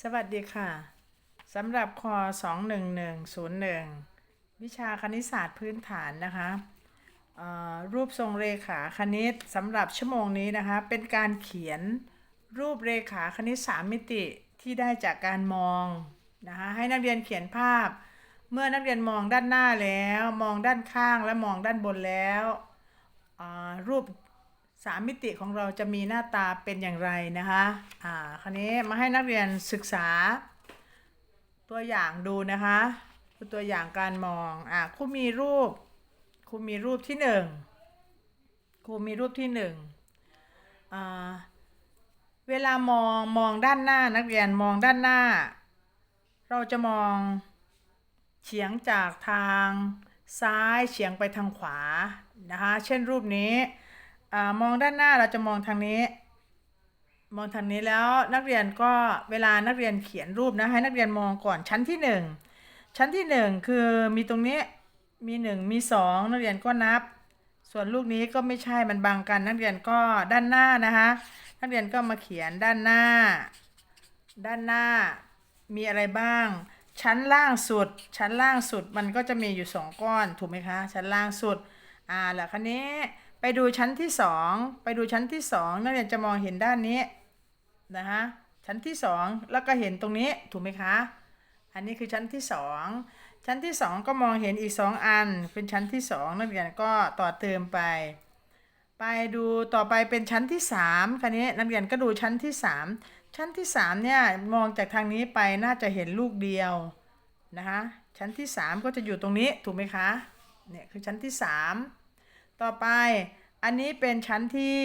สวัสดีค่ะ สำหรับคอ21101 วิชาคณิตศาสตร์พื้นฐานนะคะรูปทรงเรขาคณิตสำหรับชั่วโมงนี้นะคะ เป็นการเขียนรูปเรขาคณิตสามมิติที่ได้จากการมองนะคะให้นักเรียนเขียนภาพ เมื่อนักเรียนมองด้านหน้าแล้ว มองด้านข้างและมองด้านบนแล้วรูป สามมิติของเราจะมีหน้าตาเป็นอย่างไรนะคะ อ่า คราวนี้มาให้นักเรียนศึกษา ตัวอย่างดูนะคะตัวอย่างการมอง อ่าครูมีรูปครูมีรูปที่หนึ่งครูมีรูปที่หนึ่งอ่า เวลามองมองด้านหน้านักเรียนมองด้านหน้า เราจะมองเฉียงจากทางซ้ายเฉียงไปทางขวานะคะ เช่นรูปนี้ อามองด้านหน้าเราจะมองทางนี้ มองทางนี้แล้วนักเรียนก็เวลานักเรียนเขียนรูปนะให้นักเรียนมองก่อนชั้นที่หนึ่งชั้นที่หนึ่งคือมีตรงนี้มีหนึ่งมีสองนักเรียนก็นับ ส่วนลูกนี้ก็ไม่ใช่มันบังกันนักเรียนก็ด้านหน้านะคะนักเรียนก็มาเขียนด้านหน้า ด้านหน้ามีอะไรบ้าง ชั้นล่างสุด ชั้นล่างสุดมันก็จะมีอยู่สองก้อนถูกไหมคะ ชั้นล่างสุดอ่าแล้วคันนี้ ไปดูชั้นที่สองไปดูชั้นที่สองนักเรียนจะมองเห็นด้านนี้นะคะชั้นที่สองแล้วก็เห็นตรงนี้ถูกไหมคะ อันนี้คือชั้นที่สองชั้นที่สองก็มองเห็นอีกสองอัน เป็นชั้นที่สองนักเรียนก็ต่อเติมไป ไปดูต่อไปเป็นชั้นที่สามคันนี้นักเรียนก็ดูชั้นที่สามชั้นที่สามเนี่ยมองจากทางนี้ไปน่าจะเห็นลูกเดียวนะคะชั้นที่สามก็จะอยู่ตรงนี้ถูกไหมคะเนี่ยคือชั้นที่สาม ต่อไปอันนี้เป็นชั้นที่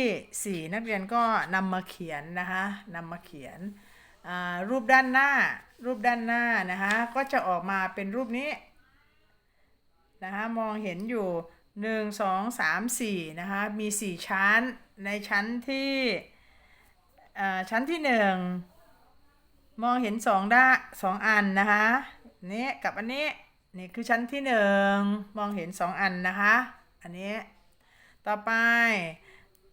สี่นักเรียนก็นำมาเขียนนะคะนำมาเขียนรูปด้านหน้า รูปด้านหน้านะคะก็จะออกมาเป็นรูปนี้นะคะมองเห็นอยู่ 1 2 3 4นะคะมี 4 ชั้นในชั้นที่ชั้นที่ 1 มองเห็น2ด้าสองอันนะคะนี่กับอันนี้นี่คือชั้นที่ 1 มองเห็น 2 อันนะคะอันนี้ ต่อไป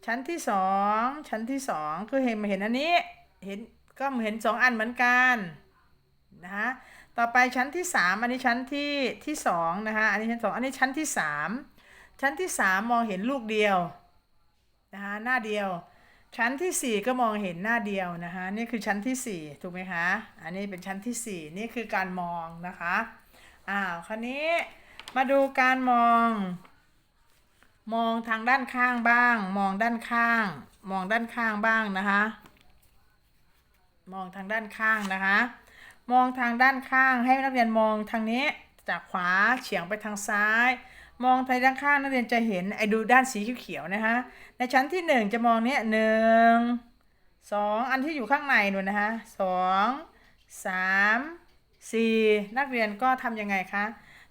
ชั้นที่2ชั้นที่2คือเห็นมาเห็นอันนี้เห็นก็เห็น2อันเหมือนกันนะคะต่อไปชั้นที่3อันนี้ชั้นที่ที่2นะคะอันนี้ชั้น2อันนี้ชั้นที่3ชั้นที่3มองเห็นลูกเดียวนะคะหน้าเดียว ชั้นที่4ก็มองเห็นหน้าเดียวนะคะนี่คือชั้นที่4ถูกไหมคะอันนี้เป็นชั้นที่4นี่คือการมองนะคะอ้าวคราวนี้มาดูการมอง มองทางด้านข้างบ้าง มองด้านข้าง มองด้านข้างบ้างนะคะ มองทางด้านข้างนะคะ มองทางด้านข้างให้นักเรียนมองทางนี้จากขวาเฉียงไปทางซ้าย มองทางด้านข้างนักเรียนจะเห็นไอ้ดูด้านสีเขียวๆนะคะในชั้นที่หนึ่งจะมองเนี้ยหนึ่งสองอันที่อยู่ข้างในนู่นนะคะสองสามสี่นักเรียนก็ทำยังไงคะ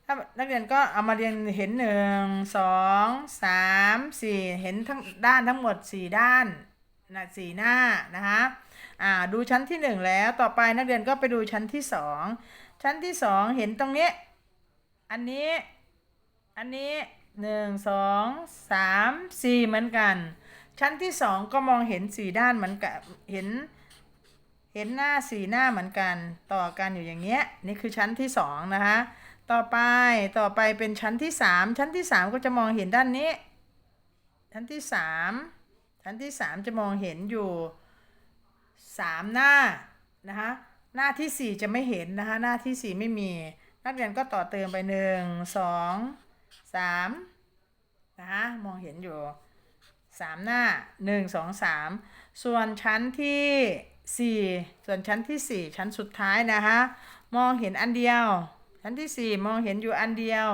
ถ้านักเรียนก็เอามาเรียนเห็นหนึ่งสองสามสี่เห็นทั้งด้านทั้งหมดสี่ด้านนะสี่หน้านะคะอ่าดูชั้นที่หนึ่งแล้วต่อไปนักเรียนก็ไปดูชั้นที่สองชั้นที่สองเห็นตรงนี้ อันนี้อันนี้หนึ่งสองสามสี่เหมือนกัน ชั้นที่สองก็มองเห็นสี่ด้านเหมือนกันเห็นเห็นหน้าสี่หน้าเหมือนกันต่อกันอยู่อย่างเงี้ยนี่คือชั้นที่สองนะคะ ต่อไปต่อไปเป็นชั้นที่สามชั้นที่สามก็จะมองเห็นด้านนี้ ชั้นที่สามชั้นที่สามจะมองเห็นอยู่สามหน้านะคะหน้าที่สี่จะไม่เห็นนะคะหน้าที่สี่ไม่มี นักเรียนก็ต่อเติมไปหนึ่งสองสามนะคะมองเห็นอยู่สามหน้าหนึ่งสองสามส่วนชั้นที่สี่ส่วนชั้นที่สี่ชั้นสุดท้ายนะคะมองเห็นอันเดียว ชั้นที่สี่มองเห็นอยู่อันเดียว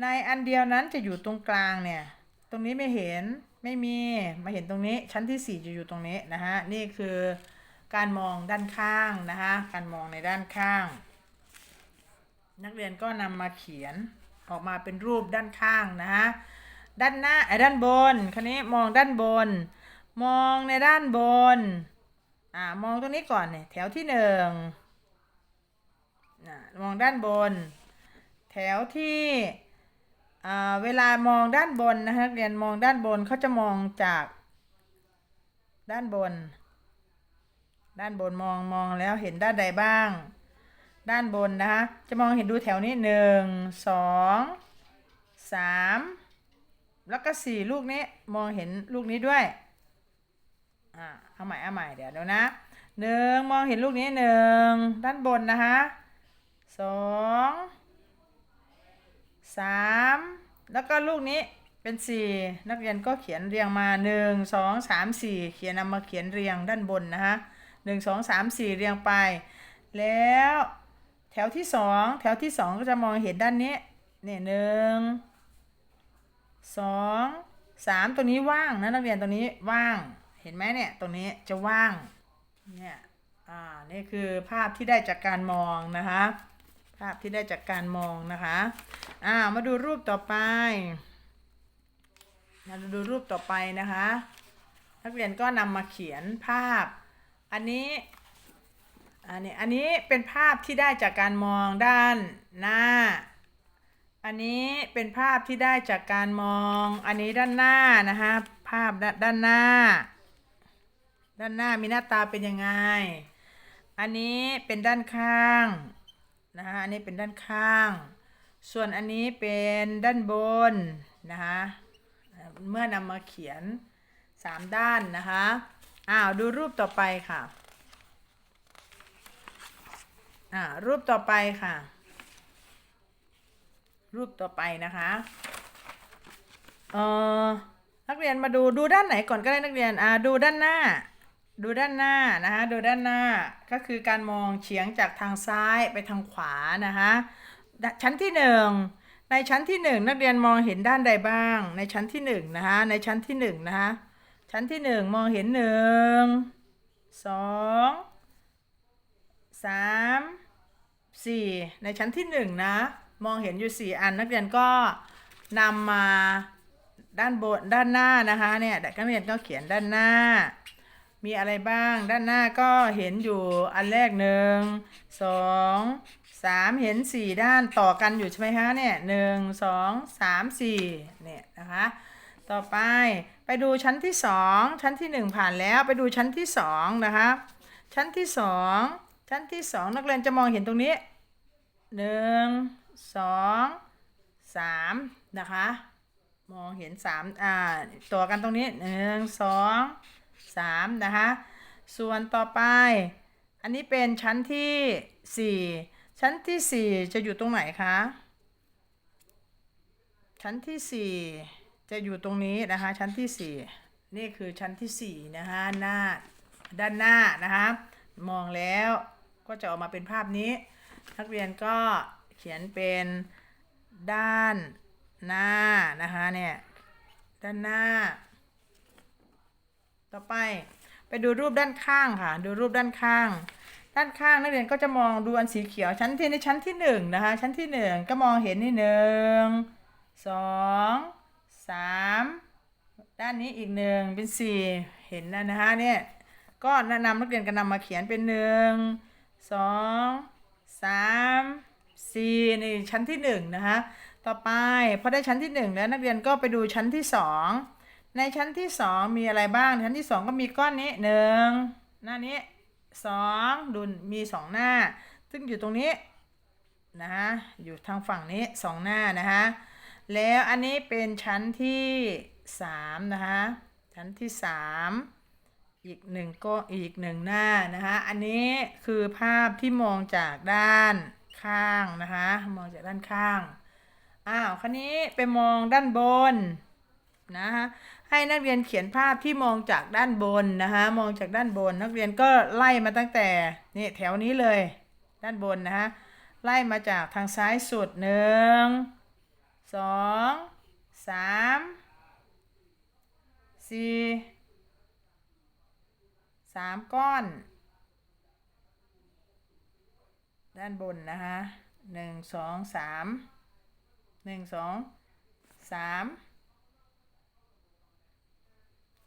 ในอันเดียวนั้นจะอยู่ตรงกลางเนี่ย ตรงนี้ไม่เห็นไม่มีมาเห็นตรงนี้ชั้นที่ 4 จะอยู่ตรงนี้นะฮะนี่คือการมองด้านข้างนะคะ การมองในด้านข้าง นักเรียนก็นำมาเขียนออกมาเป็นรูปด้านข้างนะฮะด้านหน้าไอ้ด้านบนคันนี้มองด้านบน มองในด้านบนอ่ามองตรงนี้ก่อนเนี่ยแถวที่หนึ่ง มองด้านบน แถวที่เวลามองด้านบนนะคะเรียนมองด้านบนเขาจะมองจากด้านบน ด้านบนมองมองแล้วเห็นด้านใดบ้าง ด้านบนนะคะจะมองเห็นดูแถวนี้หนึ่งสองสามแล้วก็สี่ลูกนี้มองเห็นลูกนี้ด้วยอ่าเอาใหม่เอาใหม่เดี๋ยวเดี๋ยวนะหนึ่งมองเห็นลูกนี้หนึ่งด้านบนนะคะ สองสามแล้วก็ลูกนี้เป็นสี่นักเรียนก็เขียนเรียงมาหนึ่งสองสามสี่เขียนนำมาเขียนเรียงด้านบนนะคะหนึ่งสองสามสี่เรียงไป แล้วแถวที่สองแถวที่สองก็จะมองเห็นด้านนี้เนี่ยหนึ่งสองสามตัวนี้ว่างนะนักเรียนตัวนี้ว่างเห็นไหมเนี่ยตรงนี้จะว่างเนี่ยอ่านี่คือภาพที่ได้จากการมองนะคะ ภาพที่ได้จากการมองนะคะอ่ามาดูรูปต่อไป มาดูรูปต่อไปนะคะ นักเรียนก็นำมาเขียนภาพ อันนี้อันนี้อันนี้เป็นภาพที่ได้จากการมองด้านหน้า อันนี้เป็นภาพที่ได้จากการมอง อันนี้ด้านหน้านะคะภาพด้านด้านหน้า ด้านหน้ามีหน้าตาเป็นยังไง อันนี้เป็นด้านข้าง นะคะอันนี้เป็นด้านข้าง ส่วนอันนี้เป็นด้านบนนะคะเมื่อนำมาเขียนสามด้านนะคะอ้าวดูรูปต่อไปค่ะอ่ารูปต่อไปค่ะ รูปต่อไปนะคะเออนักเรียนมาดูดูด้านไหนก่อนก็ได้นักเรียนอ่าดูด้านหน้า ดูด้านหน้านะคะดูด้านหน้าก็คือการมองเฉียงจากทางซ้ายไปทางขวานะคะชั้นที่หนึ่งในชั้นที่หนึ่งนักเรียนมองเห็นด้านใดบ้าง ในชั้นที่หนึ่งนะคะในชั้นที่หนึ่งนะคะชั้นที่หนึ่งมองเห็นหนึ่งสองสามสี่ในชั้นที่หนึ่งนะ มองเห็นอยู่สี่อันนักเรียนก็นำมาด้านบนด้านหน้านะคะเนี่ยนักเรียนก็เขียนด้านหน้า มีอะไรบ้าง ด้านหน้าก็เห็นอยู่อันแรกหนึ่งสองสามเห็นสี่ด้านต่อกันอยู่ใช่ไหมคะเนี่ยหนึ่งสองสามสี่เนี่ยนะคะ ต่อไปไปดูชั้นที่สองชั้นที่หนึ่งผ่านแล้วไปดูชั้นที่สองนะคะชั้นที่สองชั้นที่สองนักเรียนจะมองเห็นตรงนี้หนึ่งสองสามนะคะ มองเห็นสามอ่าต่อกันตรงนี้หนึ่งสอง สามนะคะ ส่วนต่อไป อันนี้เป็นชั้นที่สี่ชั้นที่สี่จะอยู่ตรงไหนคะ ชั้นที่สี่จะอยู่ตรงนี้นะคะ ชั้นที่สี่นี่คือชั้นที่สี่นะคะ หน้า ด้านหน้านะคะ มองแล้วก็จะออกมาเป็นภาพนี้ นักเรียนก็เขียนเป็นด้านหน้านะคะเนี่ย ด้านหน้า ต่อไปไปดูรูปด้านข้างค่ะ ดูรูปด้านข้าง ด้านข้างนักเรียนก็จะมองดูอันสีเขียวชั้นที่ในชั้นที่หนึ่งนะคะ ชั้นที่หนึ่งก็มองเห็นนี่หนึ่งสองสามด้านนี้อีกหนึ่งเป็นสี่เห็นแล้วนะคะเนี่ยก็แนะนำนักเรียนกันนำมาเขียนเป็นหนึ่งสองสามสี่ในชั้นที่หนึ่งนะคะต่อไปพอได้ชั้นที่หนึ่งแล้วนักเรียนก็ไปดูชั้นที่สอง ในชั้นที่สองมีอะไรบ้าง ชั้นที่สองก็มีก้อนนี้หนึ่งหน้านี้สองดูมีสองหน้า ซึ่งอยู่ตรงนี้นะคะอยู่ทางฝั่งนี้สองหน้านะคะแล้วอันนี้เป็นชั้นที่สามนะคะชั้นที่สามอีกหนึ่งก็อีกหนึ่งหน้านะคะอันนี้คือภาพที่มองจากด้านข้างนะคะมองจากด้านข้างอ้าวคันนี้ไปมองด้านบนนะคะ ให้นักเรียนเขียนภาพที่มองจากด้านบนนะคะ มองจากด้านบน นักเรียนก็ไล่มาตั้งแต่นี่แถวนี้เลย ด้านบนนะคะไล่มาจากทางซ้ายสุดหนึ่งสองสามสี่สามก้อน ด้านบนนะคะหนึ่งสองสามหนึ่งสองสาม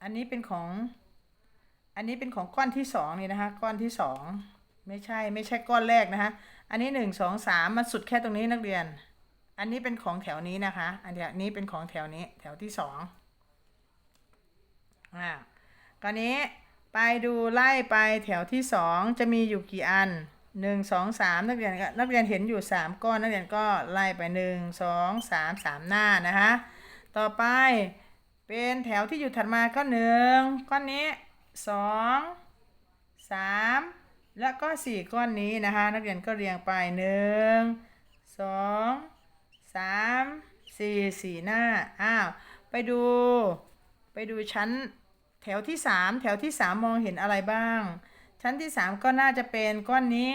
อันนี้เป็นของ อันนี้เป็นของก้อนที่สองนี่นะคะก้อนที่สองไม่ใช่ไม่ใช่ก้อนแรกนะคะอันนี้หนึ่งสองสามมันสุดแค่ตรงนี้นักเรียน อันนี้เป็นของแถวนี้นะคะ อันนี้เป็นของแถวนี้แถวที่สองอ่าคราวนี้ไปไปดูไล่ไปแถวที่สองจะมีอยู่กี่อันหนึ่งสองสามนักเรียนก็นักเรียนเห็นอยู่สามก้อนนักเรียนก็ไล่ไปหนึ่งสองสามสามหน้านะคะต่อไป เป็นแถวที่อยู่ถัดมาก็หนึ่งก้อนนี้สองสามแล้วก็สี่ก้อนนี้นะคะ นักเรียนก็เรียงไปหนึ่งสองสามสี่สี่หน้าอ้าวไปดู ไปดูชั้นแถวที่สามแถวที่สามมองเห็นอะไรบ้าง ชั้นที่สามก็น่าจะเป็นก้อนนี้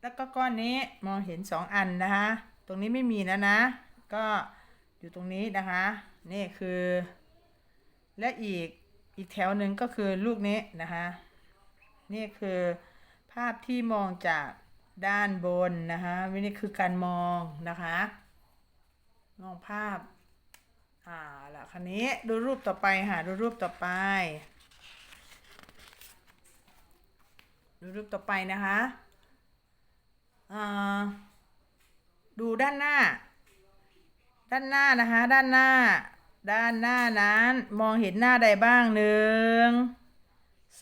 แล้วก็ก้อนนี้มองเห็นสองอันนะคะ ตรงนี้ไม่มีแล้วนะ ก็อยู่ตรงนี้นะคะ นี่คือ และอีกอีกแถวหนึ่งก็คือลูกนี้นะคะนี่คือภาพที่มองจากด้านบนนะคะนี่คือการมองนะคะมองภาพอ่าล่ะคันนี้ดูรูปต่อไปค่ะดูรูปต่อไป ดูรูปต่อไปนะคะอ่าดูด้านหน้า ด้านหน้านะคะ ด้านหน้า ด้านหน้านั้นมองเห็นหน้าใดบ้างหนึ่ง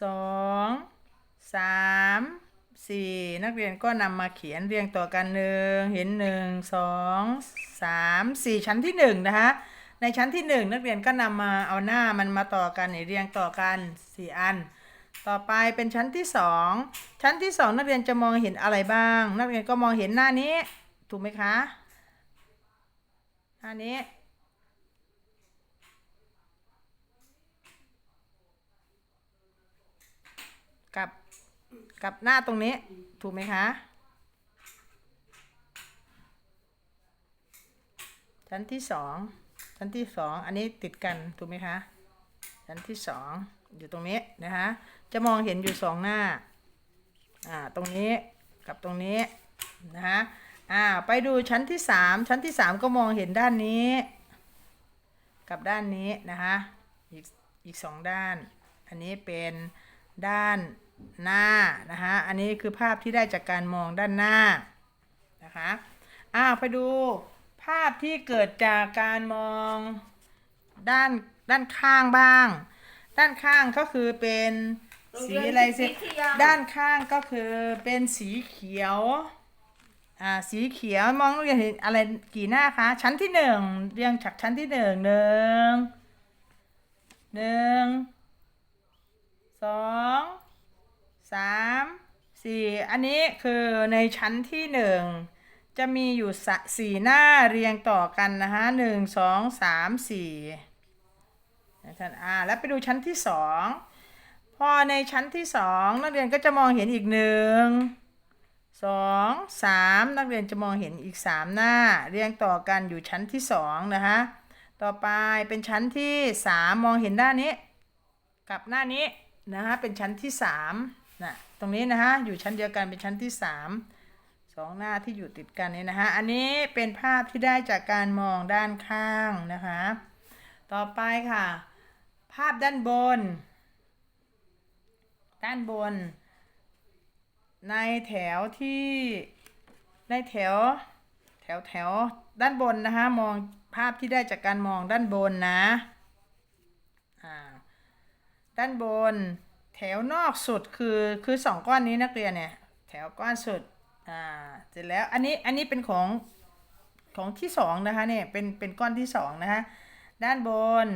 สองสามสี่นักเรียนก็นำมาเขียนเรียงต่อกันหนึ่งเห็นหนึ่งสองสามสี่ชั้นที่หนึ่งนะคะในชั้นที่หนึ่งนักเรียนก็นำมาเอาหน้ามันมาต่อกันเรียงต่อกันสี่อัน ต่อไปเป็นชั้นที่สองชั้นที่สองนักเรียนจะมองเห็นอะไรบ้าง นักเรียนก็มองเห็นหน้านี้ถูกไหมคะหน้านี้ กับกับหน้าตรงนี้ถูกไหมคะชั้นที่สองชั้นที่สองอันนี้ติดกันถูกไหมคะชั้นที่สองอยู่ตรงนี้นะคะ จะมองเห็นอยู่สองหน้าอ่าตรงนี้กับตรงนี้นะคะอ่าไปดูชั้นที่สามชั้นที่สามก็มองเห็นด้านนี้ กับด้านนี้นะคะอีกอีกสองด้าน อันนี้เป็น ด้านหน้านะคะอันนี้คือภาพที่ได้จากการมองด้านหน้านะคะอ้าวไปดูภาพที่เกิดจากการมองด้านด้านข้างบ้าง ด้านข้างก็คือเป็นสีอะไรสิด้านข้างก็คือเป็นสีเขียวอ่าสีเขียวมองเห็นอะไรกี่หน้าคะ ชั้นที่หนึ่งเรียงจากชั้นที่หนึ่งหนึ่งหนึ่ง สองสามสี่อันนี้คือในชั้นที่หนึ่งจะมีอยู่สี่หน้าเรียงต่อกันนะคะหนึ่งสองสามสี่ท่านอ่าแล้วไปดูชั้นที่สองพอในชั้นที่สองนักเรียนก็จะมองเห็นอีกหนึ่งสองสามนักเรียนจะมองเห็นอีกสามหน้า เรียงต่อกันอยู่ชั้นที่สองนะคะต่อไปเป็นชั้นที่สามมองเห็นด้านนี้ กับหน้านี้ นะคะเป็นชั้นที่สามนะตรงนี้นะคะอยู่ชั้นเดียวกันเป็นชั้นที่สามสองหน้าที่อยู่ติดกันนี้นะคะอันนี้เป็นภาพที่ได้จากการมองด้านข้างนะคะ ต่อไปค่ะ ภาพด้านบน ด้านบน ในแถวที่ในแถวแถวแถวด้านบนนะคะมองภาพที่ได้จากการมองด้านบนนะ ด้านบน แถวนอกสุดคือคือสองก้อนนี้นักเรียนเนี่ย แถวก้อนสุด อ่า เสร็จแล้ว อันนี้ อันนี้เป็นของของที่สองนะคะเนี่ย เป็น เป็นก้อนที่สองนะคะด้านบน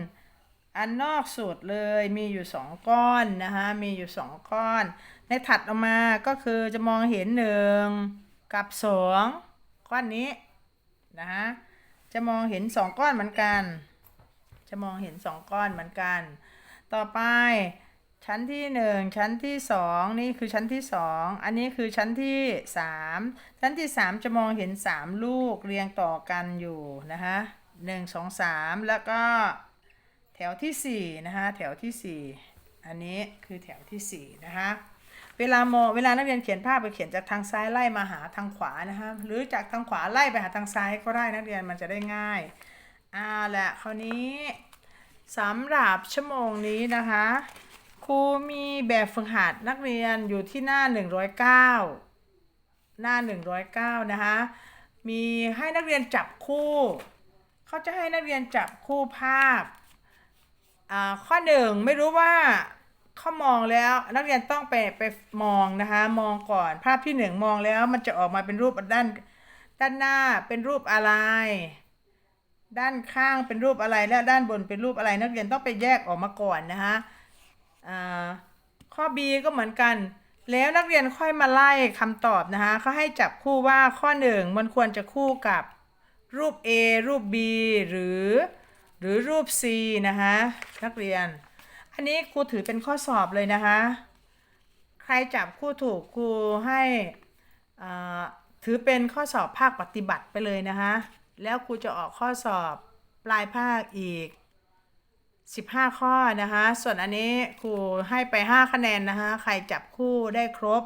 อันนอกสุดเลยมีอยู่สองก้อนนะคะมีอยู่สองก้อน ในถัดออกมาก็คือจะมองเห็นหนึ่งกับสองก้อนนี้นะคะจะมองเห็นสองก้อนเหมือนกัน จะมองเห็นสองก้อนเหมือนกัน ต่อไป ชั้นที่หนึ่งชั้นที่สองนี่คือชั้นที่สองอันนี้คือชั้นที่สามชั้นที่สามจะมองเห็นสามลูกเรียงต่อกันอยู่นะคะหนึ่งสองสามแล้วก็แถวที่สี่นะคะแถวที่สี่อันนี้คือแถวที่สี่นะคะเวลามองเวลานักเรียนเขียนภาพไปเขียนจากทางซ้ายไล่มาหาทางขวานะคะหรือจากทางขวาไล่ไปหาทางซ้ายก็ได้นักเรียนมันจะได้ง่ายอ่าแหละคราวนี้ สำหรับชั่วโมงนี้นะคะ ครูมีแบบฝึกหัดนักเรียนอยู่ที่หน้า 109 หน้า 109 นะคะ มีให้นักเรียนจับคู่ เขาจะให้นักเรียนจับคู่ภาพอ่าข้อหนึ่งไม่รู้ว่าเขามองแล้วนักเรียนต้องไปไปมองนะคะ มองก่อนภาพที่หนึ่งมองแล้วมันจะออกมาเป็นรูปด้านด้านหน้าเป็นรูปอะไร ด้านข้างเป็นรูปอะไรและด้านบนเป็นรูปอะไรนักเรียนต้องไปแยกออกมาก่อนนะคะข้อ B ก็เหมือนกัน แล้วนักเรียนค่อยมาไล่คำตอบนะคะเขาให้จับคู่ว่าข้อหนึ่งมันควรจะคู่กับรูป A รูป B หรือหรือรูป C นะคะนักเรียน อันนี้ครูถือเป็นข้อสอบเลยนะคะ ใครจับคู่ถูกครูให้ถือเป็นข้อสอบภาคปฏิบัติไปเลยนะคะ แล้วครูจะออกข้อสอบปลายภาคอีก 15 ข้อนะคะ ส่วนอันนี้ครูให้ไป 5 คะแนนนะคะ ใครจับคู่ได้ครบ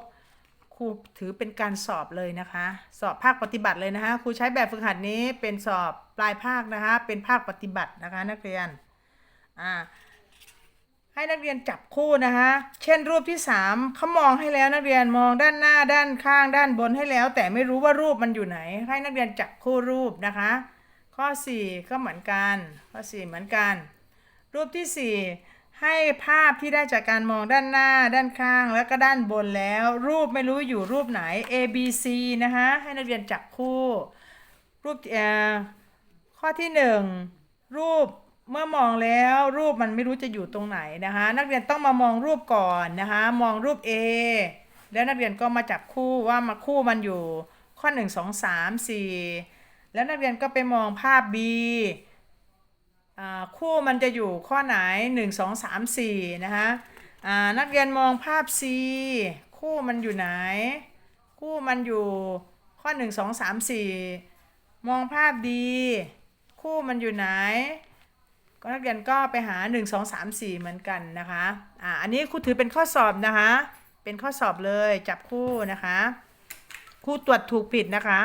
ครูถือเป็นการสอบเลยนะคะ สอบภาคปฏิบัติเลยนะคะ ครูใช้แบบฝึกหัดนี้เป็นสอบปลายภาคนะคะ เป็นภาคปฏิบัตินะคะนักเรียน อ่า ให้นักเรียนจับคู่นะคะ เช่นรูปที่สามเขามองให้แล้วนักเรียนมองด้านหน้าด้านข้างด้านบนให้แล้ว แต่ไม่รู้ว่ารูปมันอยู่ไหน ให้นักเรียนจับคู่รูปนะคะ ข้อ 4 ก็เหมือนกัน ข้อ 4 เหมือนกัน รูปที่ 4 ให้ภาพที่ได้จากการมองด้านหน้าด้านข้างแล้วก็ด้านบนแล้ว รูปไม่รู้อยู่รูปไหน A B C นะคะให้นักเรียนจับคู่ รูปเอ่อข้อที่ 1 รูป เมื่อมองแล้วรูปมันไม่รู้จะอยู่ตรงไหนนะคะ นักเรียนต้องมามองรูปก่อนนะคะ มองรูป A แล้วนักเรียนก็มาจับคู่ว่ามาคู่มันอยู่ข้อ 1 2 3 4 แล้วนักเรียนก็ไปมองภาพ B อ่าคู่มันจะอยู่ข้อไหน 1 2 3 4 นะคะอ่านักเรียนมองภาพ C คู่มันอยู่ไหน คู่มันอยู่ข้อ 1 2 3 4 มองภาพ D คู่มันอยู่ไหน ก็นักเรียนก็ไปหา 1 2 3 4 เหมือนกันนะคะอ่าอันนี้ครูถือเป็นข้อสอบนะคะ เป็นข้อสอบเลยจับคู่นะคะครูตรวจถูกผิดนะคะ